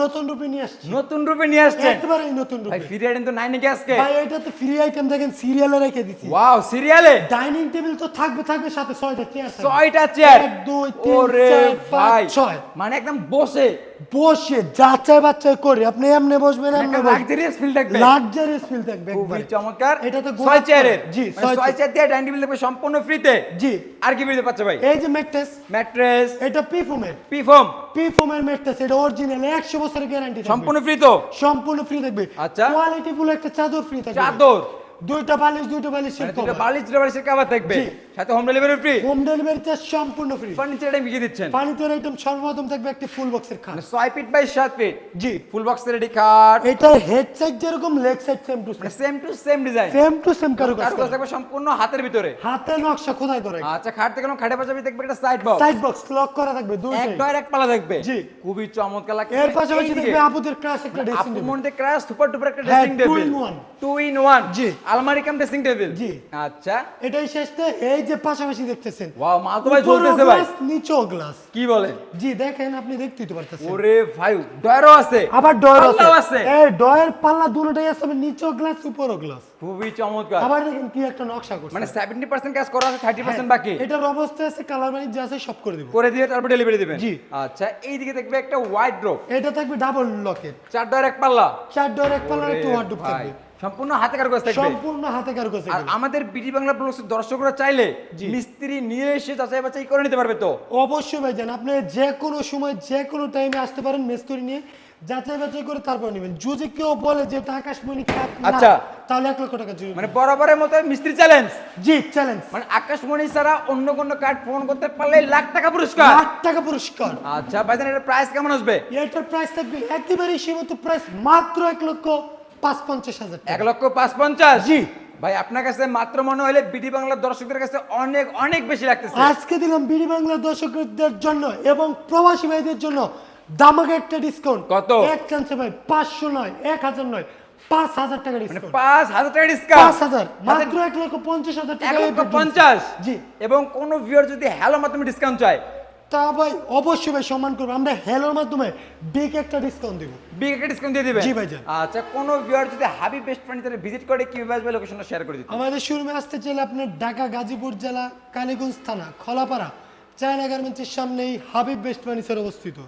নতুন রূপে নিয়ে আসছে। নতুন রূপে নিয়ে আসছে? একবারে নতুন ভাই ফ্রি আইটেম তো নাই নাকি আজকে? ভাই এটাতে ফ্রি আইটেম দেখেন সিরিয়ালে রেখে দিছি। ওয়াও সিরিয়ালে ডাইনিং টেবিল তো থাকবে থাকবে সাথে ছয়টা চেয়ার ছয়টা চেয়ার এক, দুই, তিন, ওরে চার, পাঁচ, ভাই। ছয়। মানে একদম বসে। বসে যাচাই বাচ্চাই করে আপনি এমনি বসবেন এমনি একটা লাক্সারিয়াস ফিল থাকবে লাক্সারিয়াস ফিল থাকবে খুবই চমৎকার। এটা তো ছয় চেয়ারের জি, মানে ছয় চেয়ার দিয়ে ডাইনিং টেবিল থাকবে সম্পূর্ণ ফ্রিতে জি। আর কি ফ্রিতে পাচ্ছে ভাই? এই যে ম্যাট্রেস ম্যাট্রেস এটা ম্যাট্রেস এটা অরিজিনাল 100 বছরের গ্যারান্টি সম্পূর্ণ ফ্রি তো সম্পূর্ণ ফ্রি থাকবে। আচ্ছা। কোয়ালিটি ফুল একটা চাদর ফ্রি থাকবে। চাদর? দুইটা বালিশ দুইটা বালিশের মানে কভার বালিশ দুটো বালিশের কভার থাকবে। জি। সাথে home delivery free home delivery charge সম্পূর্ণ ফ্রি ফার্নিচার আইটেম কি দিচ্ছেন। ফার্নিচার আইটেম সর্বপ্রথম থাকবে একটা ফুল বক্সের খাট। মানে ফিট বাই ফিট জি। ফুল বক্স রেডি খাট এটার হেড সাইড যেরকম লেগ সাইড সেম টু মানে same to same design same to same কারও কারুকাজ থাকবে সম্পূর্ণ হাতের ভিতরে। হাতে নকশা খোদাই করে। আচ্ছা খাট থেকে খাটে পাশাপাশি দেখবে একটা side box side box lock করা থাকবে দুই এক ডয়ের এক পালা থাকবে। জি। খুবই চমৎকার লাগছে। এর পাশাপাশি এইদিকে। থাকবে আপুদের ক্রাশ একটা ড্রেসিং আপু টেবিল ক্রাশ সুপার ডুপার একটা dressing table in one। Two in one জি। আলমারি কাম ড্রেসিং টেবিল? জি। আচ্ছা। এটাই শেষতে এই যে পাশাপাশি দেখতেছেন। ওয়াও মাল তো ভাই জ্বলতেছে ভাই। নিচেও গ্লাস কি বলেন জি দেখেন আপনি দেখতেই তো পারতেছেন। ওরে ভাই ডয়ারও আছে। আবার ডয়ের আছে। আছে। এই ডয়ের পাল্লা দুটোটাই আছে নিচেও গ্লাস উপরও গ্লাস খুবই চমৎকার। আবার দেখেন কি একটা নকশা করছে। মানে সেভেন্টি পার্সেন্ট কাজ করা আছে থার্টি পার্সেন্ট হ্যাঁ, বাকি। এটার অবস্থা আছে কালার বাড়ি যা আছে সব করে দিব। করে দিয়ে তারপর ডেলিভারি দিবেন? জি। আচ্ছা এইদিকে দেখবে একটা ওয়াইড ড্রপ এটা থাকবে ডাবল লকের চার ডয়ার এক পাল্লা। চার ডোর এক পাল্লা একটু ভাই, থাকবে। সম্পূর্ণ হাতে কারুকাজ থাকবে। সম্পূর্ণ হাতে কারু কাছে আর আমাদের বিডি বাংলা ব্লগসের দর্শকরা চাইলে মিস্ত্রি নিয়ে এসে যাচাই বাছাই করে নিতে পারবে তো? অবশ্যই ভাই জান আপনি যে কোনো সময় যে কোনো টাইমে আসতে পারেন মেস্তরি নিয়ে যাচাই বাছাই করে তারপর নেবেন। যদি কেউ বলে যে এটা আকাশমণি খাত আচ্ছা। তাহলে এক লক্ষ টাকা জরিমানা। মানে বরাবরের মতো মিস্ত্রি চ্যালেঞ্জ জি চ্যালেঞ্জ মানে আকাশমণি ছাড়া অন্য কোনো কার্ড ফোন করতে পারলে লাখ টাকা পুরস্কার। লাখ টাকা পুরস্কার। আচ্ছা ভাইজান এটার প্রাইস কেমন আসবে? এটার প্রাইস থাকবে একেবারেই সীমিত প্রাইস মাত্র এক লক্ষ পাঁচ পঞ্চাশ হাজার এক লক্ষ পাঁচ পঞ্চাশ জি। ভাই আপনার কাছে মাত্র মনে হলে বিডি বাংলার দর্শকদের কাছে অনেক অনেক বেশি লাগতেছে। আজকে দিলাম বিডি বাংলা দর্শকদের জন্য এবং প্রবাসী ভাইদের জন্য দামাকে একটা ডিসকাউন্ট কত? এক চান্সে ভাই পাঁচশো নয় এক হাজার নয় পাঁচ হাজার টাকা মানে ডিসকাউন্ট পাঁচ হাজার টাকা পাঁচ ডিসকাউন্ট হাজার মাত্র এক লক্ষ পঞ্চাশ হাজার এক লক্ষ পঞ্চাশ? জি। এবং কোন ভিউয়ার যদি হ্যালো মাধ্যমে ডিসকাউন্ট চায় তা ভাই অবশ্যই ভাই সম্মান করব। আমরা হেলোর মাধ্যমে বিগ একটা ডিসকাউন্ট দিব। বিগ একটা ডিসকাউন্ট দিয়ে দিবেন? জি ভাইজান। আচ্ছা কোনো ভিউয়ার যদি হাবিব বেস্ট ফার্নিচারে ভিজিট করে কীভাবে আসবে লোকেশনটা শেয়ার করে দিতে? আমাদের শোরুমে আসতে চাইলে আপনার ঢাকা গাজীপুর জেলা কালীগঞ্জ থানা খলাপাড়া চায়না গার্মেন্টসের সামনেই হাবিব বেস্ট ফার্নিচার অবস্থিত।